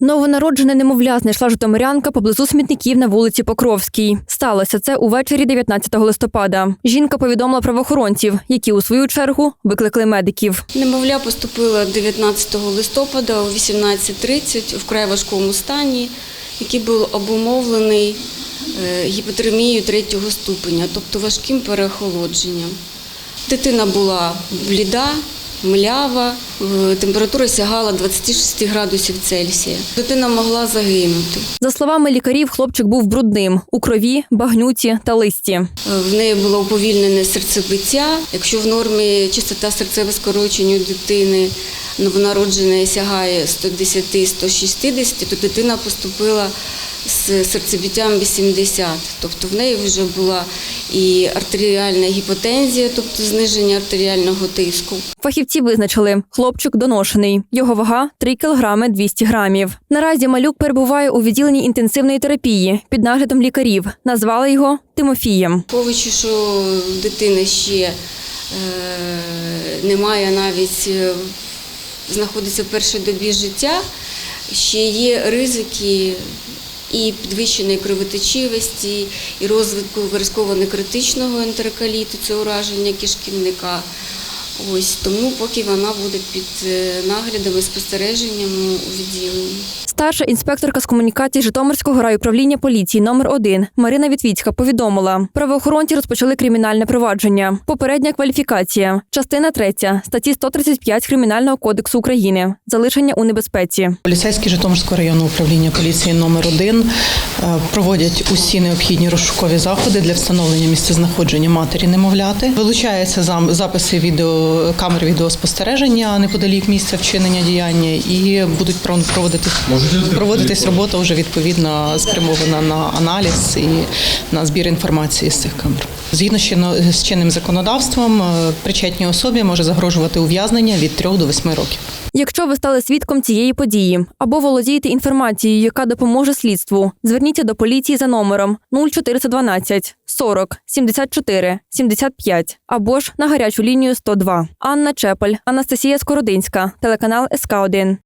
Новонароджене немовля знайшла житомирянка поблизу смітників на вулиці Покровській. Сталося це увечері 19 листопада. Жінка повідомила правоохоронців, які у свою чергу викликали медиків. Немовля поступила 19 листопада о 18.30 в край важкому стані, який був обумовлений е, гіпотермією третього ступеня, тобто важким переохолодженням. Дитина була бліда, млява, температура сягала 26 градусів Цельсія. Дитина могла загинути. За словами лікарів, хлопчик був брудним у крові, багнюці та листі. В неї було уповільнене серцебиття. Якщо в нормі частота серцевого скорочення у дитини новонародженої сягає 110-160, то дитина поступила з серцебиттям 80. Тобто в неї вже була і артеріальна гіпотензія, тобто зниження артеріального тиску. Фахівці визначили, хлопчик доношений. Його вага 3 кг 200 грамів. Наразі малюк перебуває у відділенні інтенсивної терапії під наглядом лікарів. Назвали його Тимофієм. Враховуючи, що в дитини ще е, немає навіть е, знаходиться в першій добі життя, ще є ризики і підвищеної кровотечивості, і розвитку виразково-некритичного ентероколіту, це ураження кишківника. Ось тому, поки вона буде під е, наглядом і спостереженням у відділенні. Старша інспекторка з комунікації Житомирського райуправління поліції номер 1 Марина Вітвіцька повідомила, правоохоронці розпочали кримінальне провадження. Попередня кваліфікація, частина 3 статті 135 Кримінального кодексу України. Залишення у небезпеці. Поліцейські Житомирського районного управління поліції номер 1 проводять усі необхідні розшукові заходи для встановлення місцезнаходження матері немовляти. Вилучаються записи відео камер відеоспостереження неподалік місця вчинення діяння і будуть пров- проводити проводитись робота вже відповідно спрямована на аналіз і на збір інформації з цих камер. Згідно з з чинним законодавством, е, причетній особі може загрожувати ув'язнення від 3 до 8 років. Якщо ви стали свідком цієї події або володієте інформацією, яка допоможе слідству, зверніться до поліції за номером 0412 40 74 75 або ж на гарячу лінію 102. Анна Чепель, Анастасія Скородинська, телеканал СК 1